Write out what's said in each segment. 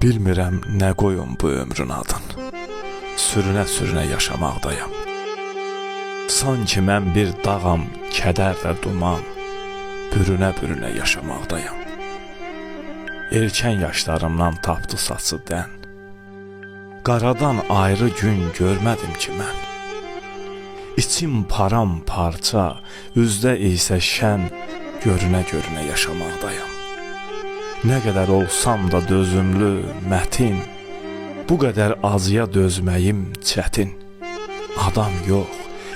Bilmirəm nə qoyum bu ömrün adın. Sürünə-sürünə yaşamaqdayam. Sanki mən bir dağam, kədər və duman. Bürünə-bürünə yaşamaqdayam. Erkən yaşlarımdan tapdı saçı dən. Qaradan ayrı gün görmədim ki mən. İçim param parça, üzdə isə şən, görünə-görünə yaşamaqdayam. Nə qədər olsam da dözümlü, mətin, bu qədər azıya dözməyim çətin. Adam yox,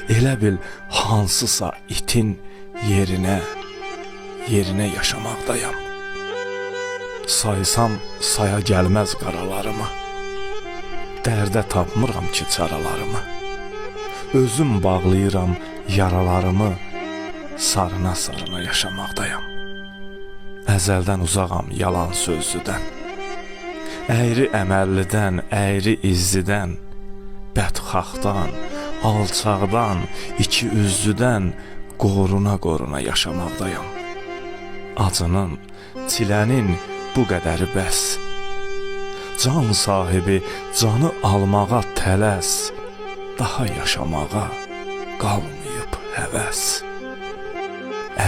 elə bil hansısa itin yerinə, yerinə yaşamaqdayam. Saysam saya gəlməz qaralarımı. Dərdə tapmıram ki çaralarımı. Özüm bağlayıram yaralarımı, sarına-sarına yaşamaqdayam. Əzəldən uzağam yalan sözlüdən. Əyri əməllidən, əyri izlidən, bədxaxdan, alçaqdan, iki üzlüdən qoruna-qoruna yaşamaqdayam. Acının, çilənin bu qədəri bəs. Can sahibi canı almağa tələs, daha yaşamağa qalmayıb həvəs.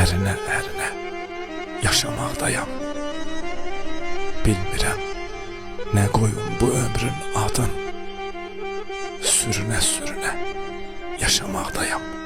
Ərinə-ərinə yaşamaqdayam. Bilmirəm nə qoyum bu ömrün adın. Sürünə-sürünə yaşamaqdayam.